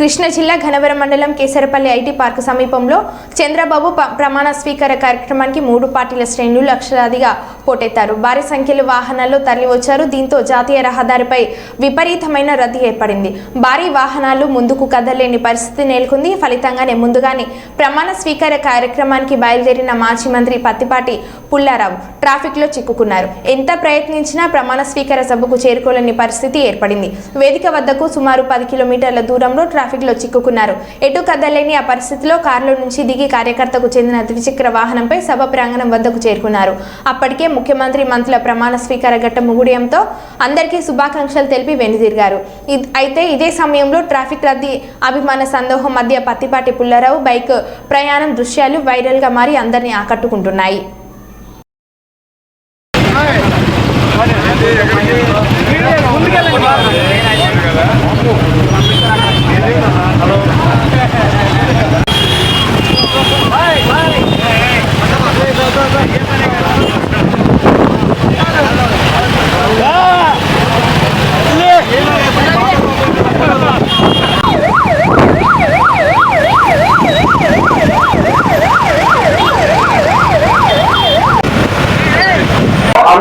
కృష్ణా జిల్లా ఘనవరం మండలం Kesarapalli IT park సమీపంలో చంద్రబాబు ప్రమాణ స్వీకార కార్యక్రమానికి మూడు పార్టీల శ్రేణులు లక్షలాదిగా పోటెత్తారు. భారీ సంఖ్యలో వాహనాల్లో తరలివచ్చారు. దీంతో జాతీయ రహదారిపై విపరీతమైన రద్దీ ఏర్పడింది. భారీ వాహనాలు ముందుకు కదలేని పరిస్థితి నెలకొంది. ఫలితంగానే ముందుగానే ప్రమాణ స్వీకార కార్యక్రమానికి బయలుదేరిన మాజీ మంత్రి పత్తిపాటి పుల్లారావు ట్రాఫిక్లో చిక్కుకున్నారు. ఎంత ప్రయత్నించినా ప్రమాణ స్వీకార సభకు చేరుకోలేని పరిస్థితి ఏర్పడింది. వేదిక వద్దకు సుమారు పది కిలోమీటర్ల దూరంలో ట్రాఫిక్ ట్రాఫిక్లో చిక్కుకున్నారు. ఎటు కదలేని ఆ పరిస్థితిలో కారులో నుంచి దిగి కార్యకర్తకు చెందిన ద్విచక్ర వాహనంపై సభ ప్రాంగణం వద్దకు చేరుకున్నారు. అప్పటికే ముఖ్యమంత్రి మంత్రుల ప్రమాణ స్వీకార ఘట్టం ముగుడియంతో అందరికీ శుభాకాంక్షలు తెలిపి వెనుదిరిగారు. అయితే ఇదే సమయంలో ట్రాఫిక్ రద్దీ అభిమాన సందోహం మధ్య పత్తిపాటి పుల్లారావు బైక్ ప్రయాణం దృశ్యాలు వైరల్గా మారి అందరినీ ఆకట్టుకుంటున్నాయి.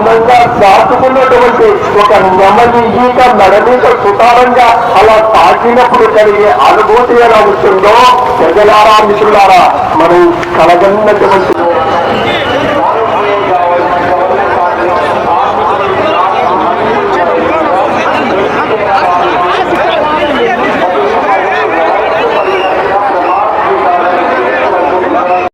అందంగా దాటుకున్నటువంటి ఒక నెమలి ఈక నడమీక సుతారంగా అలా తాకినప్పుడు కలిగే అనుభూతి ఎలా ఉంటుందో ప్రజలారా మిత్రులారా మనం కలగన్నటువంటి